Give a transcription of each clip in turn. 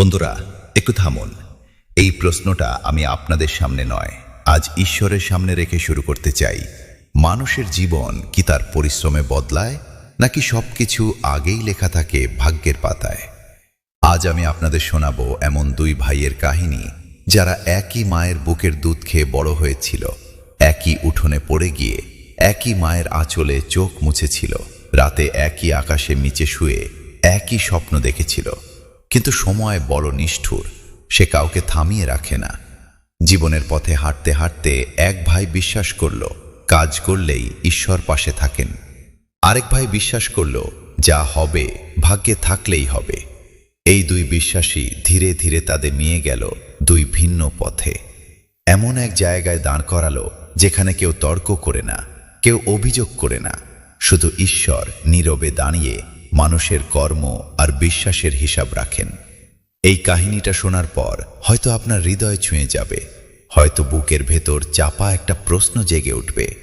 বন্ধুরা, একটু থামুন। এই প্রশ্নটা আমি আপনাদের সামনে নয়, আজ ঈশ্বরের সামনে রেখে শুরু করতে চাই। মানুষের জীবন কি তার পরিশ্রমে বদলায়, নাকি সবকিছু আগেই লেখা থাকে ভাগ্যের পাতায়? আজ আমি আপনাদের শোনাবো এমন দুই ভাইয়ের কাহিনী, যারা একই মায়ের বুকের দুধ খেয়ে বড় হয়েছিল, একই উঠোনে পড়ে গিয়ে, একই মায়ের আঁচলে চোখ মুছেছিল, রাতে একই আকাশে নিচে শুয়ে একই স্বপ্ন দেখেছিল। কিন্তু সময় বড় নিষ্ঠুর। সে কাউকে থামিয়ে রাখে না। জীবনের পথে হাঁটতে হাঁটতে এক ভাই বিশ্বাস করল, কাজ করলেই ঈশ্বর পাশে থাকেন। আরেক ভাই বিশ্বাস করল, যা হবে, ভাগ্যে থাকলেই হবে। এই দুই বিশ্বাসী ধীরে ধীরে তাদের নিয়ে গেল দুই ভিন্ন পথে। এমন এক জায়গায় দাঁড় করালো, যেখানে কেউ তর্ক করে না, কেউ অভিযোগ করে না। শুধু ঈশ্বর নীরবে দাঁড়িয়ে মানুষের কর্ম আর বিশ্বাসের হিসাব রাখেন। এই কাহিনীটা শোনার পর হয়তো আপনার হৃদয় ছুঁয়ে যাবে, হয়তো বুকের ভেতর চাপা একটা প্রশ্ন জেগে উঠবে।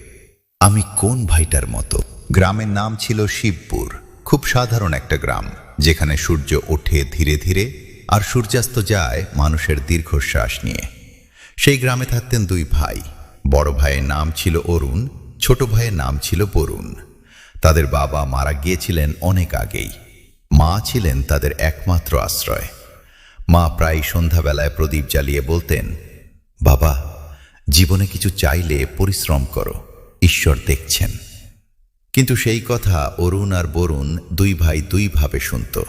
আমি কোন ভাইটার মতো? গ্রামের নাম ছিল শিবপুর, খুব সাধারণ একটা গ্রাম, যেখানে সূর্য ওঠে ধীরে ধীরে আর সূর্যাস্ত যায় মানুষের দীর্ঘশ্বাস নিয়ে। সেই গ্রামে থাকতেন দুই ভাই, বড় ভাইয়ের নাম ছিল অরুণ, ছোট ভাইয়ের নাম ছিল বরুণ। তাদের বাবা মারা গিয়েছিলেন অনেক আগেই। মা ছিলেন তাদের একমাত্র আশ্রয়। মা প্রায় সন্ধ্যাবেলায় প্রদীপ জ্বালিয়ে বলতেন, বাবা, জীবনে কিছু চাইলে পরিশ্রম করো, ঈশ্বর দেখছেন। কিন্তু সেই কথা অরুণ আর বরুণ দুই ভাই দুইভাবে শুনত।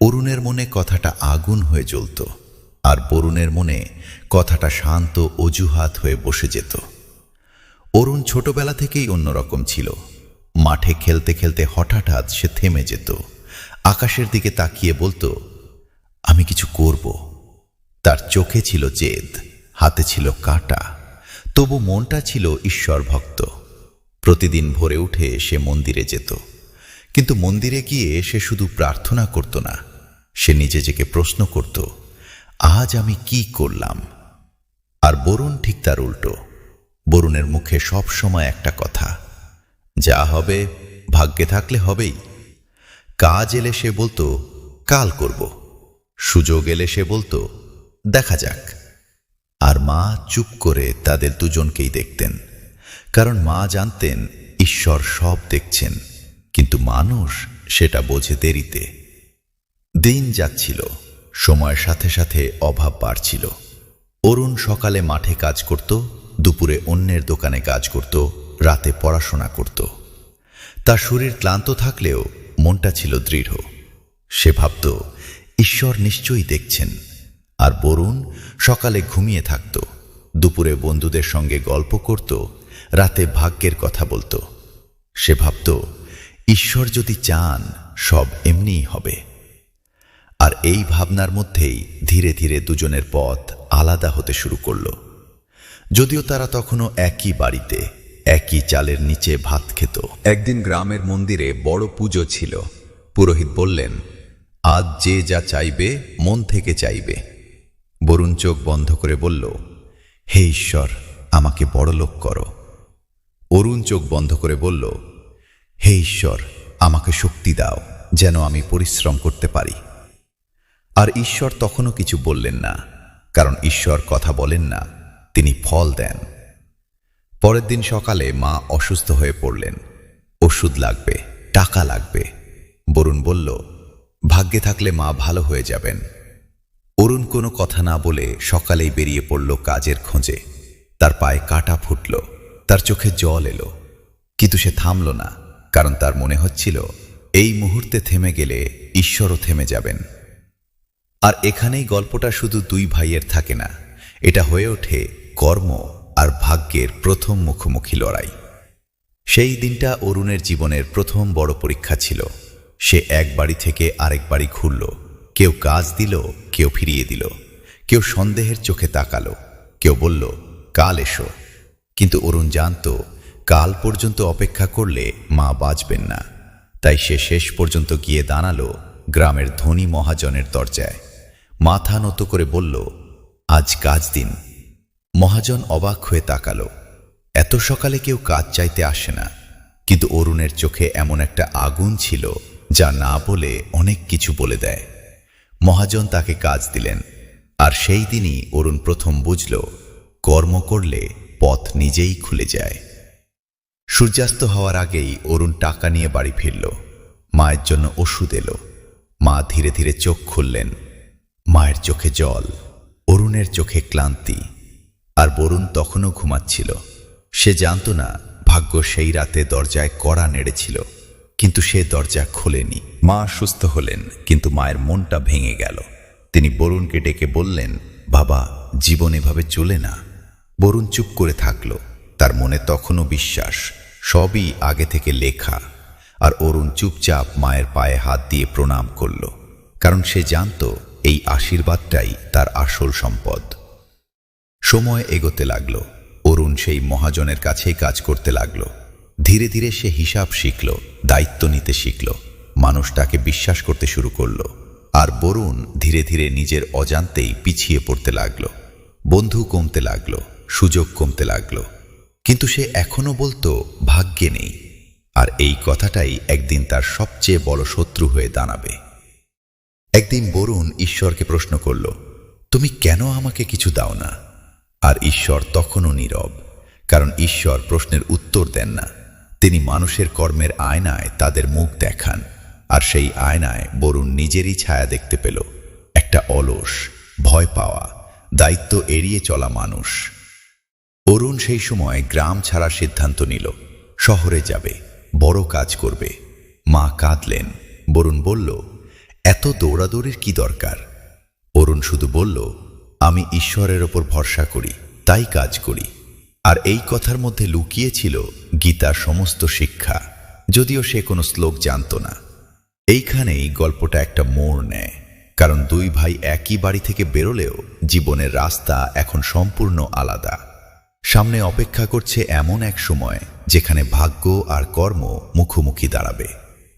অরুণের মনে কথাটা আগুন হয়ে জ্বলত আর বরুণের মনে কথাটা শান্ত, অজুহাত হয়ে বসে যেত। অরুণ ছোটবেলা থেকেই অন্যরকম ছিল। মাঠে খেলতে খেলতে হঠাৎ হাত সে থেমে যেত। আকাশের দিকে তাকিয়ে বলতো, আমি কিছু করব। তার চোখে ছিল জেদ, হাতে ছিল কাটা, তবু মনটা ছিল ঈশ্বর ভক্ত প্রতিদিন ভোরে উঠে সে মন্দিরে যেত, কিন্তু মন্দিরে গিয়ে সে শুধু প্রার্থনা করত না, সে নিজেকে প্রশ্ন করত, আজ আমি কি করলাম? আর বরুণ ঠিক তার উল্টো, বরুণের মুখে সব সময় একটা কথা যা হবে, ভাগ্যে থাকলে হবেই। কাজ এলে সে বলতো, কাল করব। সুযোগ এলে সে বলতো, দেখা যাক। আর মা চুপ করে তাদের দুজনকেই দেখতেন, কারণ মা জানতেন, ঈশ্বর সব দেখছেন, কিন্তু মানুষ সেটা বোঝে দেরিতে। দিন যাচ্ছিল, সময়ের সাথে সাথে অভাব বাড়ছিল। অরুণ সকালে মাঠে কাজ করত, দুপুরে অন্যের দোকানে কাজ করত রাতে পড়াশোনা করত। তার শরীর ক্লান্ত থাকলেও মনটা ছিল দৃঢ়। সে ভাবত, ঈশ্বর নিশ্চয়ই দেখছেন। আর বরুণ সকালে ঘুমিয়ে থাকত। দুপুরে বন্ধুদের সঙ্গে গল্প করত, রাতে ভাগ্যের কথা বলতো। সে ভাবত, ঈশ্বর যদি চান, সব এমনিই হবে। আর এই ভাবনার মধ্যেই ধীরে ধীরে দুজনের পথ আলাদা হতে শুরু করল। যদিও তারা তখনও একই বাড়িতে একই চালের নিচে ভাত খেত। একদিন গ্রামের মন্দিরে বড় পুজো ছিল। পুরোহিত বললেন, আজ যে যা চাইবে, মন থেকে চাইবে। বরুণ চোখ বন্ধ করে বলল, হে ঈশ্বর, আমাকে বড় লোক করো। অরুণ চোখ বন্ধ করে বলল, হে ঈশ্বর, আমাকে শক্তি দাও, যেন আমি পরিশ্রম করতে পারি। আর ঈশ্বর তখনও কিছু বললেন না, কারণ ঈশ্বর কথা বলেন না, তিনি ফল দেন। পরের দিন সকালে মা অসুস্থ হয়ে পড়লেন। ওষুধ লাগবে, টাকা লাগবে। বরুণ বলল, ভাগ্যে থাকলে মা ভালো হয়ে যাবেন। অরুণ কোনো কথা না বলে সকালেই বেরিয়ে পড়ল কাজের খোঁজে। তার পায়ে কাটা ফুটল, তার চোখে জল এলো। কিন্তু সে থামল না, কারণ তার মনে হচ্ছিল, এই মুহূর্তে থেমে গেলে ঈশ্বরও থেমে যাবেন। আর এখানেই গল্পটা শুধু দুই ভাইয়ের থাকে না, এটা হয়ে ওঠে কর্ম। আর ভাগ্যের প্রথম মুখোমুখি লড়াই। সেই দিনটা অরুণের জীবনের প্রথম বড় পরীক্ষা ছিল। সে এক বাড়ি থেকে আরেক বাড়ি ঘুরল। কেউ কাজ দিল, কেউ ফিরিয়ে দিল। কেউ সন্দেহের চোখে তাকালো। কেউ বলল, কাল এসো। কিন্তু অরুণ জানত, কাল পর্যন্ত অপেক্ষা করলে মা বাঁচবেন না। তাই সে শেষ পর্যন্ত গিয়ে দাঁড়াল গ্রামের ধনী মহাজনের দরজায়। মাথা নত করে বলল, আজ কাজ দিন। মহাজন অবাক হয়ে তাকাল। এত সকালে কেউ কাজ চাইতে আসে না, কিন্তু অরুণের চোখে এমন একটা আগুন ছিল যা না বলে অনেক কিছু বলে দেয়। মহাজন তাকে কাজ দিলেন, আর সেই দিনই অরুণ প্রথম বুঝল, কর্ম করলে পথ নিজেই খুলে যায়। সূর্যাস্ত হওয়ার আগেই অরুণ টাকা নিয়ে বাড়ি ফিরল। মায়ের জন্য ওষুধ এলো। মা ধীরে ধীরে চোখ খুললেন। মায়ের চোখে জল, অরুণের চোখে ক্লান্তি। আর বরুণ তখনও ঘুমাচ্ছিল। সে জানত না, ভাগ্য সেই রাতে দরজায় কড়া নেড়েছিল। কিন্তু সে দরজা খোলেনি। মা সুস্থ হলেন, কিন্তু মায়ের মনটা ভেঙে গেল। তিনি বরুণকে ডেকে বললেন, বাবা, জীবন এভাবে চলে না। বরুণ চুপ করে থাকল। তার মনে তখনও বিশ্বাস, সবই আগে থেকে লেখা। আর অরুণ চুপচাপ মায়ের পায়ে হাত দিয়ে প্রণাম করল। কারণ সে জানত, এই আশীর্বাদটাই তার আসল সম্পদ। সময় এগোতে লাগল। অরুণ সেই মহাজনের কাছেই কাজ করতে লাগল। ধীরে ধীরে সে হিসাব শিখল, দায়িত্ব নিতে শিখল মানুষটাকে বিশ্বাস করতে শুরু করল। আর বরুণ ধীরে ধীরে নিজের অজান্তেই পিছিয়ে পড়তে লাগল। বন্ধু কমতে লাগল, সুযোগ কমতে লাগল। কিন্তু সে এখনও বলতো, ভাগ্যে নেই। আর এই কথাটাই একদিন তার সবচেয়ে বড় শত্রু হয়ে দাঁড়াবে। একদিন বরুণ ঈশ্বরকে প্রশ্ন করল, তুমি কেন আমাকে কিছু দাও না? আর ঈশ্বর তখনও নীরব, কারণ ঈশ্বর প্রশ্নের উত্তর দেন না। তিনি মানুষের কর্মের আয়নায় তাদের মুখ দেখান, আর সেই আয়নায় বরুণ নিজেরই ছায়া দেখতে পেল। একটা অলস, ভয় পাওয়া, দায়িত্ব এড়িয়ে চলা মানুষ। অরুণ সেই সময় গ্রাম ছাড়ার সিদ্ধান্ত নিল, শহরে যাবে, বড় কাজ করবে। মা কাঁদলেন, বরুণ বলল, এত দৌড়াদৌড়ির কি দরকার? অরুণ শুধু বলল আমি ঈশ্বরের ওপর ভরসা করি, তাই কাজ করি। আর এই কথার মধ্যে লুকিয়ে ছিল গীতার সমস্ত শিক্ষা, যদিও সে কোনো শ্লোক জানত না। এইখানেই গল্পটা একটা মোড় নেয়, কারণ দুই ভাই একই বাড়ি থেকে বেরোলেও জীবনের রাস্তা এখন সম্পূর্ণ আলাদা। সামনে অপেক্ষা করছে এমন এক সময় যেখানে ভাগ্য আর কর্ম মুখোমুখি দাঁড়াবে,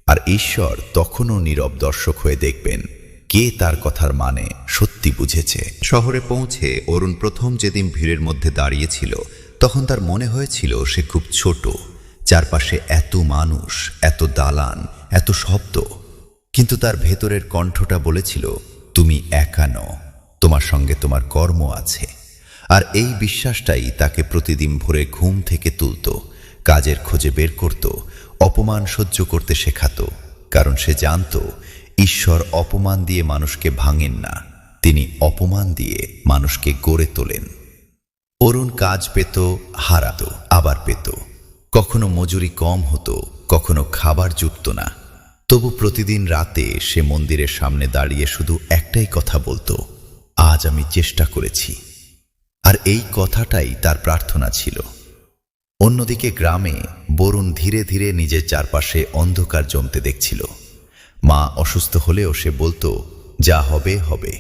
আর ঈশ্বর তখনও নীরব দর্শক হয়ে দেখবেন কে তার কথার মানে সত্যি বুঝেছে? শহরে পৌঁছে অরুণ প্রথম যেদিন ভিড়ের মধ্যে দাঁড়িয়েছিল, তখন তার মনে হয়েছিল সে খুব ছোট, চারপাশে এত মানুষ, এত দালান, এত শব্দ। কিন্তু তার ভেতরের কণ্ঠটা বলেছিল, তুমি একা নও, তোমার সঙ্গে তোমার কর্ম আছে। আর এই বিশ্বাসটাই তাকে প্রতিদিন ভোরে ঘুম থেকে তুলত, কাজের খোঁজে বের করত, অপমান সহ্য করতে শেখাত, কারণ সে জানত ঈশ্বর অপমান দিয়ে মানুষকে ভাঙেন না। তিনি অপমান দিয়ে মানুষকে গড়ে তোলেন। অরুণ কাজ পেত, হারাতো, আবার পেত। কখনো মজুরি কম হতো, কখনো খাবার জুটত না। তবু প্রতিদিন রাতে সে মন্দিরের সামনে দাঁড়িয়ে শুধু একটাই কথা বলতো, আজ আমি চেষ্টা করেছি। আর এই কথাটাই তার প্রার্থনা ছিল। অন্যদিকে গ্রামে বরুণ ধীরে ধীরে নিজের চারপাশে অন্ধকার জমতে দেখছিল। মা অসুস্থ হলেও সে বলতো, যা হবে হবে।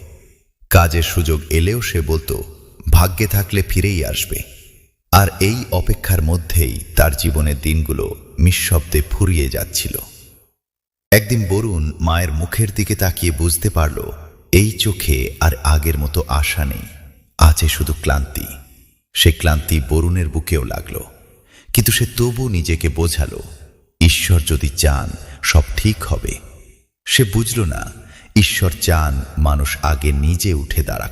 কাজের সুযোগ এলেও সে বলতো, ভাগ্যে থাকলে ফিরেই আসবে। আর এই অপেক্ষার মধ্যেই তার জীবনের দিনগুলো নিঃশব্দে ফুরিয়ে যাচ্ছিল। একদিন বরুণ মায়ের মুখের দিকে তাকিয়ে বুঝতে পারল, এই চোখে আর আগের মতো আশা নেই, আছে শুধু ক্লান্তি। সে ক্লান্তি বরুণের বুকেও লাগল, কিন্তু সে তবু নিজেকে বোঝালো, ঈশ্বর যদি চান, সব ঠিক হবে। সে বুঝল না, ঈশ্বর চান মানুষ আগে নিজে উঠে দাঁড়াক।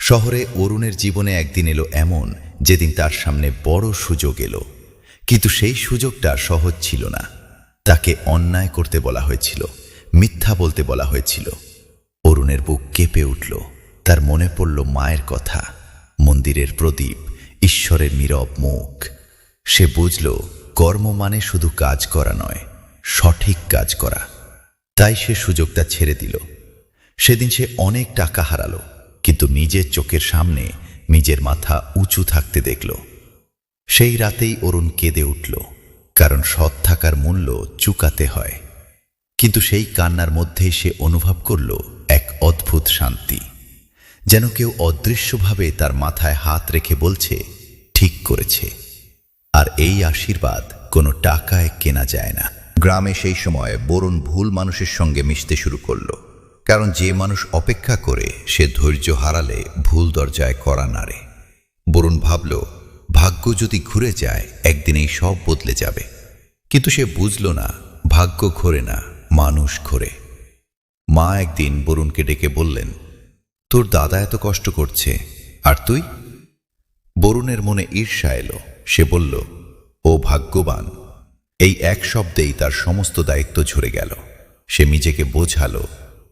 শহরে অরুণের জীবনে একদিন এলো এমন, যেদিন তার সামনে বড় সুযোগ এলো। কিন্তু সেই সুযোগটা সহজ ছিল না। তাকে অন্যায় করতে বলা হয়েছিল, মিথ্যা বলতে বলা হয়েছিল। অরুণের বুক কেঁপে উঠল, তার মনে পড়ল মায়ের কথা, মন্দিরের প্রদীপ, ঈশ্বরের নীরব মুখ। সে বুঝল, কর্ম মানে শুধু কাজ করা নয়, সঠিক কাজ করা। তাই সে সুযোগটা ছেড়ে দিল। সেদিন সে অনেক টাকা হারালো, কিন্তু নিজের চোখের সামনে নিজের মাথা উঁচু থাকতে দেখল। সেই রাতেই অরুণ কেঁদে উঠল, কারণ সৎ থাকার মূল্য চুকাতে হয়। কিন্তু সেই কান্নার মধ্যেই সে অনুভব করল এক অদ্ভুত শান্তি, যেন কেউ অদৃশ্যভাবে তার মাথায় হাত রেখে বলছে, ঠিক করেছে। আর এই আশীর্বাদ কোনো টাকায় কেনা যায় না। গ্রামে সেই সময় বরুণ ভুল মানুষের সঙ্গে মিশতে শুরু করল। কারণ যে মানুষ অপেক্ষা করে, সে ধৈর্য হারালে ভুল দরজায় করা নাড়ে। বরুণ ভাবল, ভাগ্য যদি ঘুরে যায়, একদিন এই সব বদলে যাবে। কিন্তু সে বুঝল না, ভাগ্য ঘোরে না, মানুষ ঘোরে। মা একদিন বরুণকে ডেকে বললেন, তোর দাদা এত কষ্ট করছে, আর তুই? বরুণের মনে ঈর্ষা এলো। সে বলল, ও ভাগ্যবান এই এক শব্দেই তার সমস্ত দায়িত্ব ঝরে গেল। সে নিজেকে বোঝালো,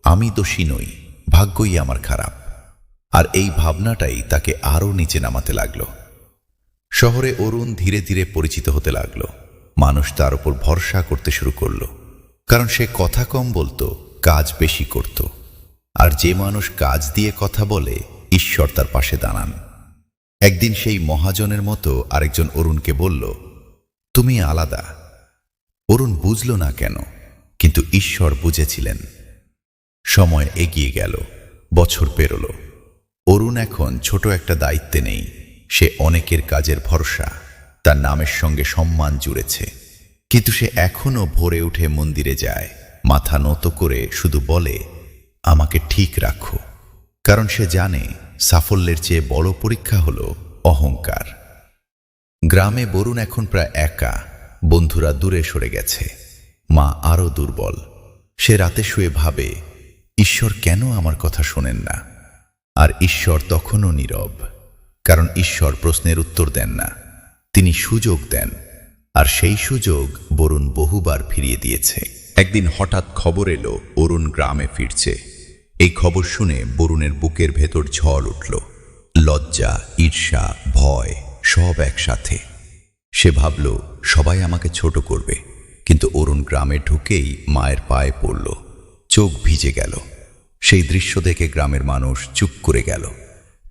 আমি দোষী নই, ভাগ্যই আমার খারাপ। আর এই ভাবনাটাই তাকে আরও নিচে নামাতে লাগল। শহরে অরুণ ধীরে ধীরে পরিচিত হতে লাগল। মানুষ তার উপর ভরসা করতে শুরু করল। কারণ সে কথা কম বলতো, কাজ বেশি করত। আর যে মানুষ কাজ দিয়ে কথা বলে, ঈশ্বর তার পাশে দাঁড়ান। একদিন সেই মহাজনের মতো আরেকজন অরুণকে বলল, তুমি আলাদা অরুণ বুঝল না কেন, কিন্তু ঈশ্বর বুঝেছিলেন। সময় এগিয়ে গেল, বছর পেরোল। অরুণ এখন ছোট একটা দায়িত্বে নেই, সে অনেকের কাজের ভরসা, তার নামের সঙ্গে সম্মান জুড়েছে। কিন্তু সে এখনও ভোরে উঠে মন্দিরে যায়, মাথা নত করে শুধু বলে, আমাকে ঠিক রাখো। কারণ সে জানে, সাফল্যের চেয়ে বড় পরীক্ষা হল অহংকার। গ্রামে বরুণ এখন প্রায় একা বন্ধুরা দূরে সরে গেছে। মা আরও দুর্বল। সে রাতে শুয়ে ভাবে, ঈশ্বর কেন আমার কথা শোনেন না? আর ঈশ্বর তখনও নীরব, কারণ ঈশ্বর প্রশ্নের উত্তর দেন না। তিনি সুযোগ দেন, আর সেই সুযোগ বরুণ বহুবার ফিরিয়ে দিয়েছে। একদিন হঠাৎ খবর এলো, অরুণ গ্রামে ফিরছে। এই খবর শুনে বরুণের বুকের ভেতর ঝড় উঠল। লজ্জা, ঈর্ষা, ভয় সব একসাথে। সে ভাবল, সবাই আমাকে ছোট করবে। কিন্তু অরুণ গ্রামে ঢুকেই মায়ের পায়ে পড়ল। চোখ ভিজে গেল। সেই দৃশ্য দেখে গ্রামের মানুষ চুপ করে গেল।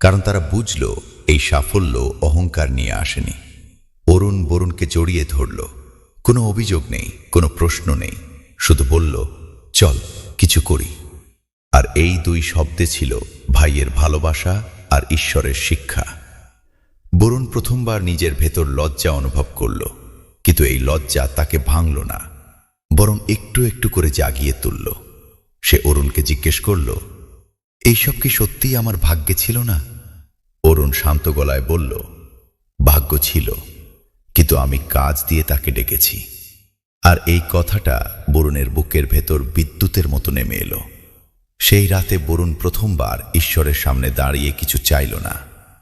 কারণ তারা বুঝল, এই সাফল্য অহংকার নিয়ে আসেনি। অরুণ বরুণকে জড়িয়ে ধরল। কোনো অভিযোগ নেই, কোনো প্রশ্ন নেই। শুধু বলল, চল, কিছু করি। আর এই দুই শব্দে ছিল ভাইয়ের ভালোবাসা আর ঈশ্বরের শিক্ষা। বরুণ প্রথমবার নিজের ভেতর লজ্জা অনুভব করল, কিন্তু এই লজ্জা তাকে ভাঙল না, বরং একটু একটু করে জাগিয়ে তুলল। সে অরুণকে জিজ্ঞেস করল এইসব কি সত্যিই আমার ভাগ্যে ছিল না? অরুণ শান্ত গলায় বলল, ভাগ্য ছিল, কিন্তু আমি কাজ দিয়ে তাকে ডেকেছি। আর এই কথাটা বরুণের বুকের ভেতর বিদ্যুতের মতো নেমে এলো। সেই রাতে বরুণ প্রথমবার ঈশ্বরের সামনে দাঁড়িয়ে কিছু চাইল না।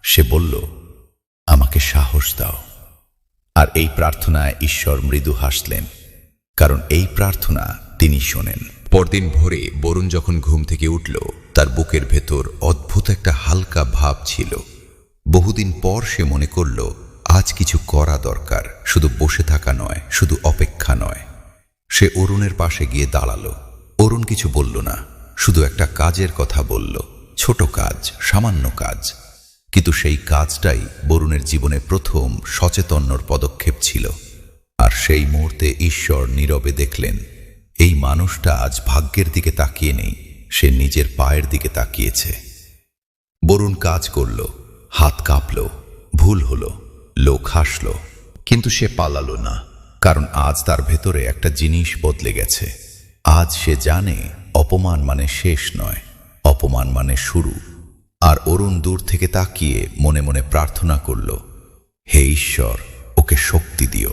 সে বলল আমাকে সাহস দাও। আর এই প্রার্থনায় ঈশ্বর মৃদু হাসলেন, কারণ এই প্রার্থনা তিনি শোনেন। পরদিন ভোরে বরুণ যখন ঘুম থেকে উঠল, তার বুকের ভেতর অদ্ভুত একটা হালকা ভাব ছিল। বহুদিন পর সে মনে করল, আজ কিছু করা দরকার, শুধু বসে থাকা নয়, শুধু অপেক্ষা নয়। সে অরুণের পাশে গিয়ে দাঁড়াল। অরুণ কিছু বলল না, শুধু একটা কাজের কথা বলল। ছোট কাজ, সামান্য কাজ। কিন্তু সেই কাজটাই বরুণের জীবনে প্রথম সচেতন্যর পদক্ষেপ ছিল। আর সেই মুহূর্তে ঈশ্বর নীরবে দেখলেন, এই মানুষটা আজ ভাগ্যের দিকে তাকিয়ে নেই, সে নিজের পায়ের দিকে তাকিয়েছে। বরুণ কাজ করল, হাত কাঁপল, ভুল হলো, লোক হাসল, কিন্তু সে পালালো না, কারণ আজ তার ভেতরে একটা জিনিস বদলে গেছে। আজ সে জানে, অপমান মানে শেষ নয়, অপমান মানে শুরু। আর অরুণ দূর থেকে তাকিয়ে মনে মনে প্রার্থনা করল, হে ঈশ্বর, ওকে শক্তি দিও।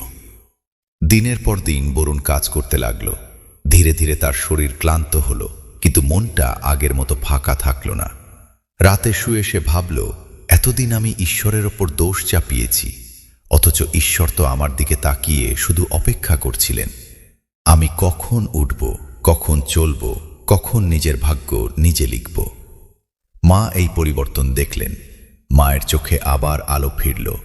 দিনের পর দিন বরুণ কাজ করতে লাগল। ধীরে ধীরে তার শরীর ক্লান্ত হল, কিন্তু মনটা আগের মতো ফাঁকা থাকল না। রাতে শুয়ে সে ভাবল, এতদিন আমি ঈশ্বরের ওপর দোষ চাপিয়েছি, অথচ ঈশ্বর তো আমার দিকে তাকিয়ে শুধু অপেক্ষা করছিলেন। আমি কখন উঠব, কখন চলব, কখন নিজের ভাগ্য নিজে লিখব? মা এই পরিবর্তন দেখলেন। মায়ের চোখে আবার আলো ফিরল।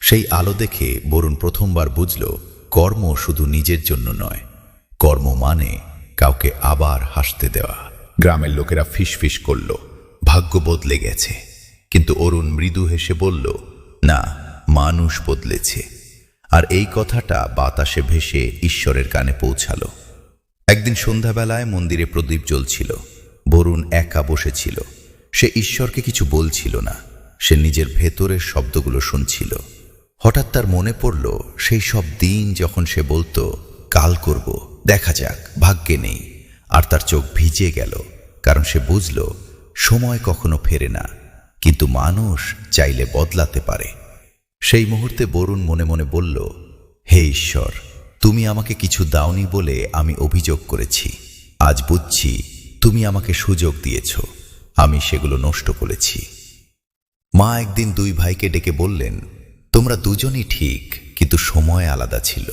সেই আলো দেখে বরুণ প্রথমবার বুঝল, কর্ম শুধু নিজের জন্য নয়। কর্ম মানে কাউকে আবার হাসতে দেওয়া। গ্রামের লোকেরা ফিসফিস করল, ভাগ্য বদলে গেছে। কিন্তু অরুণ মৃদু হেসে বলল, না, মানুষ বদলেছে। আর এই কথাটা বাতাসে ভেসে ঈশ্বরের কানে পৌঁছালো। একদিন সন্ধ্যাবেলায় মন্দিরে প্রদীপ জ্বলছিল। বরুণ একা বসেছিল। সে ঈশ্বরকে কিছু বলছিল না। সে নিজের ভেতরের শব্দগুলো শুনছিল। হঠাৎ তার মনে পড়ল, সেই সব দিন যখন সে বলতো, কাল করব, দেখা যাক, ভাগ্যে নেই। আর তার চোখ ভিজে গেল, কারণ সে বুঝল, সময় কখনো ফেরে না। কিন্তু মানুষ চাইলে বদলাতে পারে। সেই মুহূর্তে বরুণ মনে মনে বলল, হে ঈশ্বর, তুমি আমাকে কিছু দাওনি বলে আমি অভিযোগ করেছি। আজ বুঝছি তুমি আমাকে সুযোগ দিয়েছ। আমি সেগুলো নষ্ট করেছি। মা একদিন দুই ভাইকে ডেকে বললেন, তোমরা দুজনই ঠিক, কিন্তু সময় আলাদা ছিল।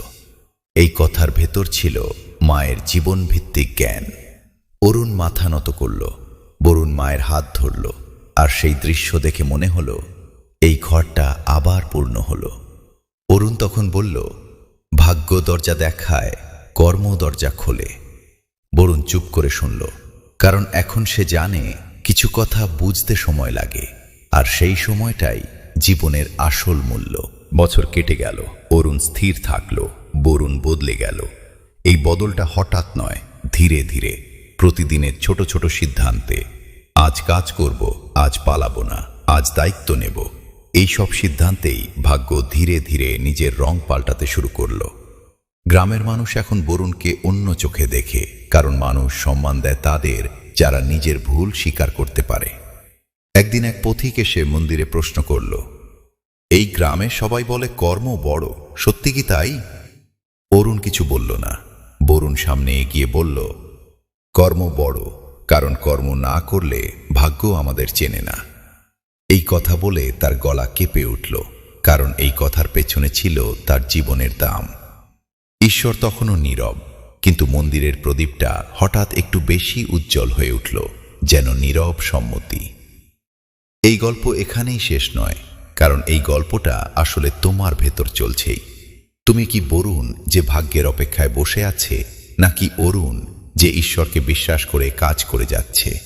এই কথার ভেতর ছিল মায়ের জীবন ভিত্তিক জ্ঞান। অরুণ মাথা নত করল, বরুণ মায়ের হাত ধরল, আর সেই দৃশ্য দেখে মনে হলো, এই ঘরটা আবার পূর্ণ হলো। অরুণ তখন বলল, ভাগ্য দরজা দেখায়, কর্ম দরজা খোলে। বরুণ চুপ করে শুনল, কারণ এখন সে জানে কিছু কথা বুঝতে সময় লাগে, আর সেই সময়টাই জীবনের আসল মূল্য। বছর কেটে গেল, অরুণ স্থির থাকল, বরুণ বদলে গেল। এই বদলটা হঠাৎ নয়, ধীরে ধীরে, প্রতিদিনের ছোট ছোট সিদ্ধান্তে। আজ কাজ করব, আজ পালাবো না, আজ দায়িত্ব নেব। এই সব সিদ্ধান্তেই ভাগ্য ধীরে ধীরে নিজের রং পাল্টাতে শুরু করল। গ্রামের মানুষ এখন বরুণকে অন্য চোখে দেখে, কারণ মানুষ সম্মান দেয় তাদের যারা নিজের ভুল স্বীকার করতে পারে। একদিন এক পথিক এসে মন্দিরে প্রশ্ন করল, এই গ্রামে সবাই বলে কর্ম বড়, সত্যি কি তাই? অরুণ কিছু বলল না। বরুণ সামনে এগিয়ে বলল, কর্ম বড়, কারণ কর্ম না করলে ভাগ্য আমাদের চেনে না। এই কথা বলে তার গলা কেঁপে উঠল, কারণ এই কথার পেছনে ছিল তার জীবনের দাম। ঈশ্বর তখনও নীরব। কিন্তু মন্দিরের প্রদীপটা হঠাৎ একটু বেশি উজ্জ্বল হয়ে উঠল, যেন নীরব সম্মতি। এই গল্প এখানেই শেষ নয়, কারণ এই গল্পটা আসলে তোমার ভেতর চলছেই। তুমি কি বরুণ যে ভাগ্যের অপেক্ষায় বসে আছে, নাকি অরুণ যে ঈশ্বরকে বিশ্বাস করে কাজ করে যাচ্ছে?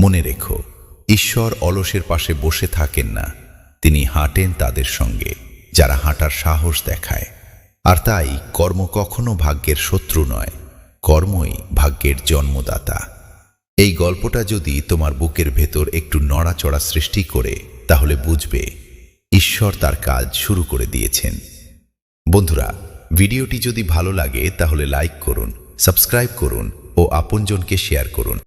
মনে রেখো, ঈশ্বর অলসের পাশে বসে থাকেন না, তিনি হাঁটেন তাদের সঙ্গে, যারা হাঁটার সাহস দেখায়। আর তাই কর্ম কখনো ভাগ্যের শত্রু নয়, কর্মই ভাগ্যের জন্মদাতা। এই গল্পটা যদি তোমার বুকের ভেতর একটু নড়াচড়া সৃষ্টি করে, তাহলে বুঝবে ঈশ্বর তার কাজ শুরু করে দিয়েছেন। বন্ধুরা, ভিডিওটি যদি ভালো লাগে, তাহলে লাইক করুন, সাবস্ক্রাইব করুন ও আপনজনকে শেয়ার করুন।